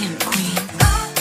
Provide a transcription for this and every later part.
Goddamn queen.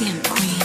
Ambient Queen.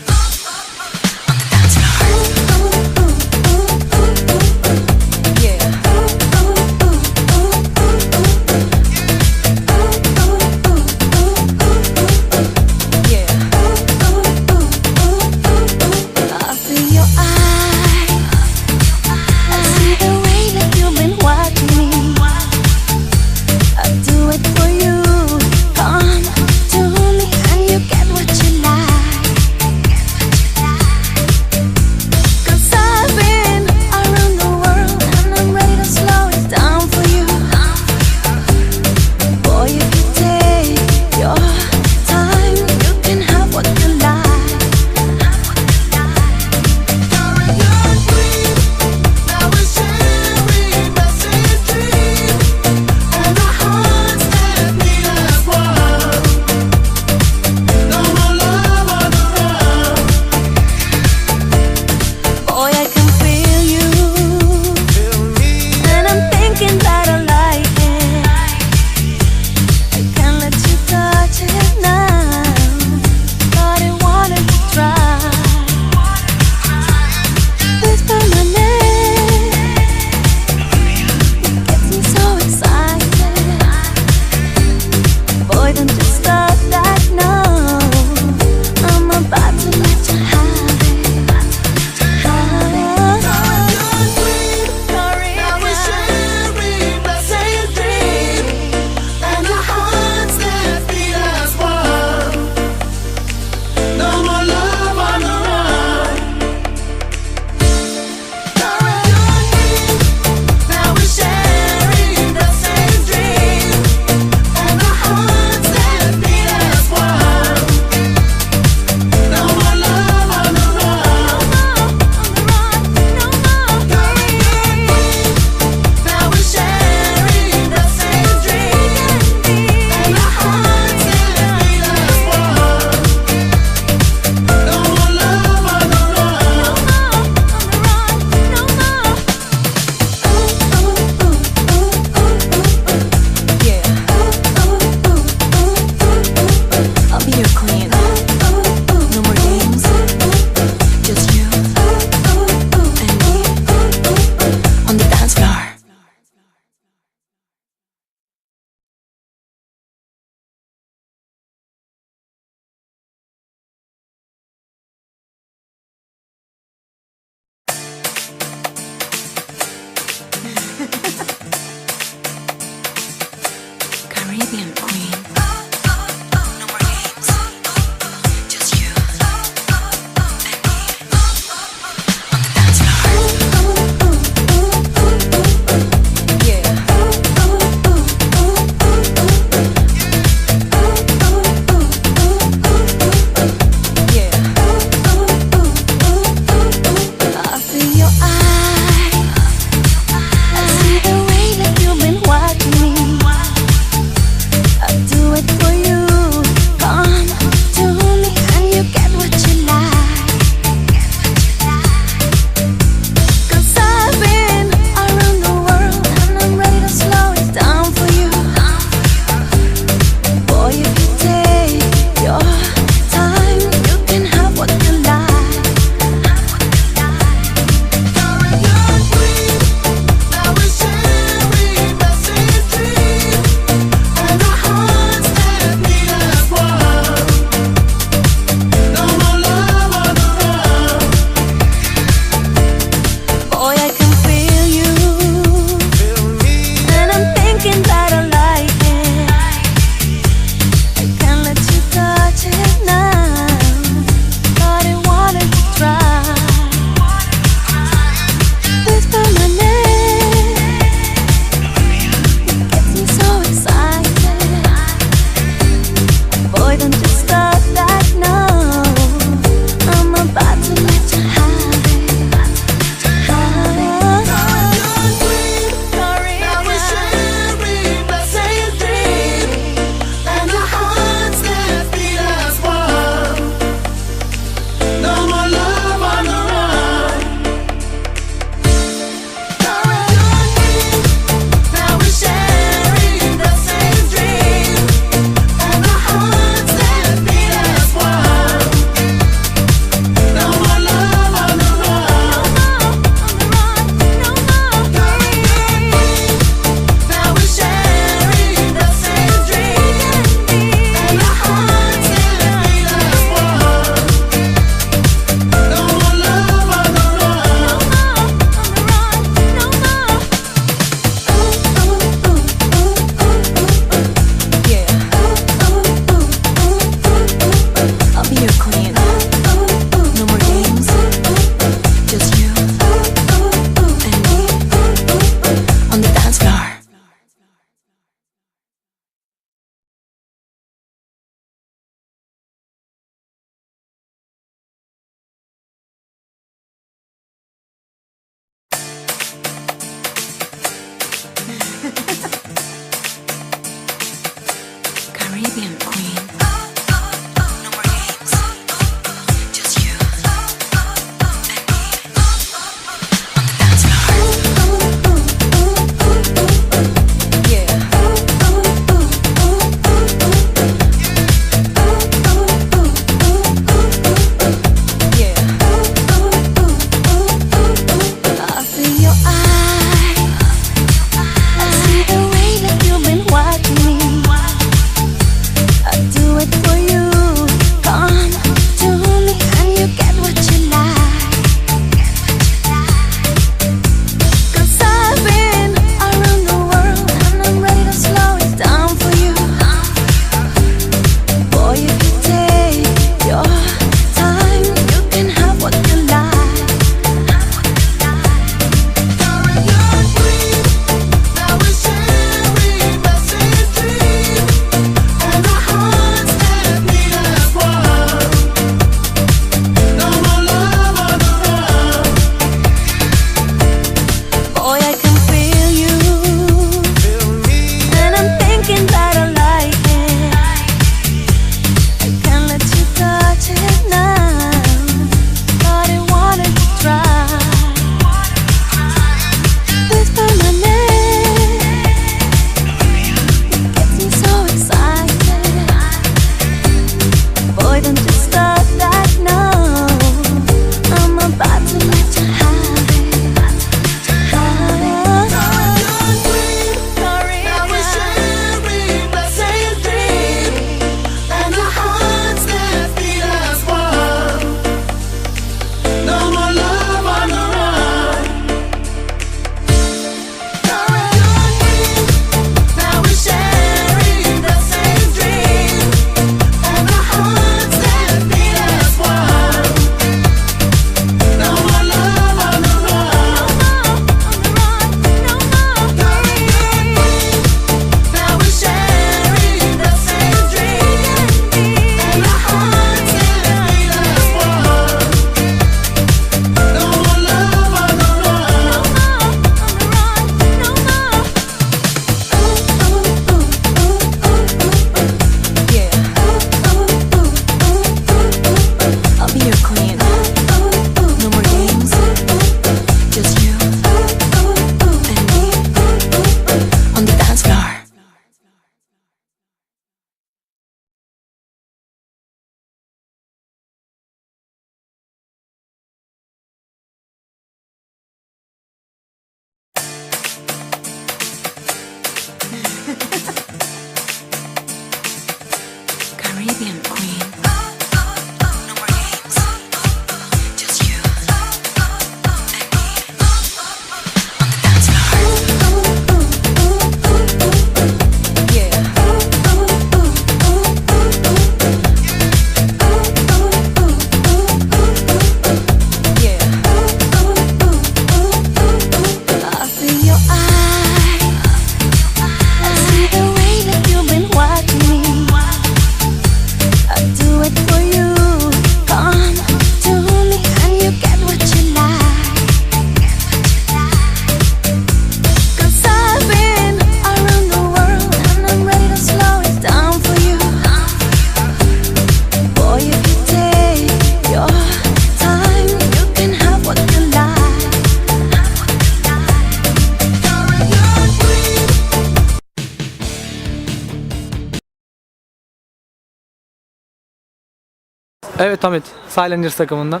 Evet Hamit, Silencers takımından.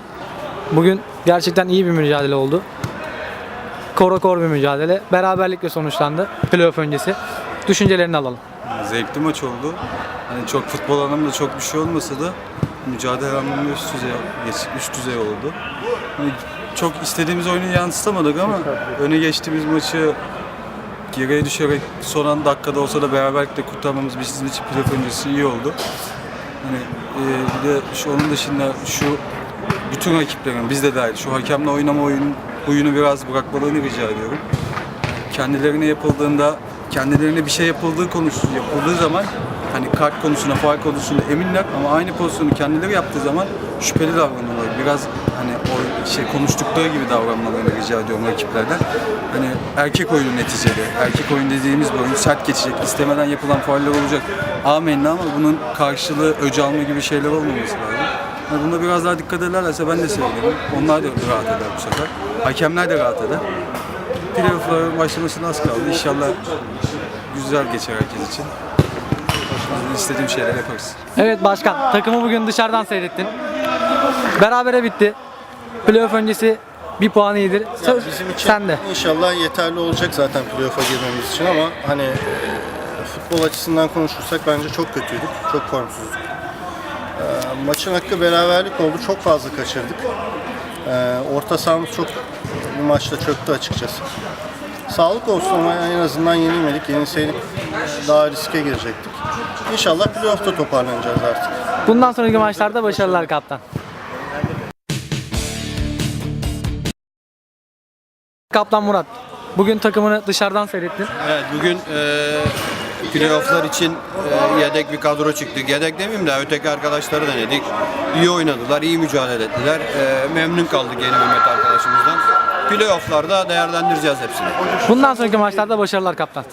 Bugün gerçekten iyi bir mücadele oldu. Kora kor bir mücadele. Beraberlikle sonuçlandı playoff öncesi. Düşüncelerini alalım. Zevkli maç oldu. Hani çok futbol anlamında çok bir şey olmasa da mücadele anlamında üst düzey, üst düzey oldu. Hani çok istediğimiz oyunu yansıtamadık ama öne geçtiğimiz maçı geriye düşerek son an dakikada olsa da beraberlikle kurtarmamız bizim için playoff öncesi iyi oldu. Hani e, bir de şu onun dışında şu bütün rakiplerin biz de dahil şu hakemle oynama oyun, oyunu biraz bırakmalarını rica ediyorum. kendilerine yapıldığında kendilerine bir şey yapıldığı konusu yapıldığı zaman hani kart konusunda, faul konusunda eminler ama aynı pozisyonu kendileri yaptığı zaman şüpheli davranıyorlar. Biraz hani o şey konuştukları gibi davranmalarını rica ediyorum rakiplerden. Hani erkek oyunu neticede. Erkek oyun dediğimiz bir oyun sert geçecek. istemeden yapılan fauller olacak. Amenna ama bunun karşılığı öc alma gibi şeyler olmaması lazım. Yani bunda biraz daha dikkat ederlerse ben de sevinirim. Onlar da rahat eder bu sefer. Hakemler de rahat eder. Playoff'ların başlamasına az kaldı. İnşallah güzel geçer herkes için. İstediğim şeyler yaparız. Evet başkan, takımı bugün dışarıdan seyrettin. Berabere bitti. Playoff öncesi bir puan iyidir. Söz Bizim için sende. inşallah yeterli olacak zaten playoff'a girmemiz için ama hani e, futbol açısından konuşursak bence çok kötüydük. Çok formsuzduk. E, maçın hakkı beraberlik oldu. Çok fazla kaçırdık. E, orta sahamız çok bu maçta çöktü açıkçası. Sağlık olsun ama en azından yenilmedik. Yenilseydik daha riske girecektik. İnşallah playoff'ta toparlanacağız artık. Bundan sonraki maçlarda başarılar kaptan. Kaptan Murat, bugün takımını dışarıdan seyrettin. Evet bugün e, playofflar için e, yedek bir kadro çıktı. Yedek demeyeyim de öteki arkadaşları denedik. İyi oynadılar, iyi mücadele ettiler. E, memnun kaldık yeni Mehmet arkadaşımızdan. Playofflarda değerlendireceğiz hepsini. Bundan sonraki maçlarda başarılar kaptan.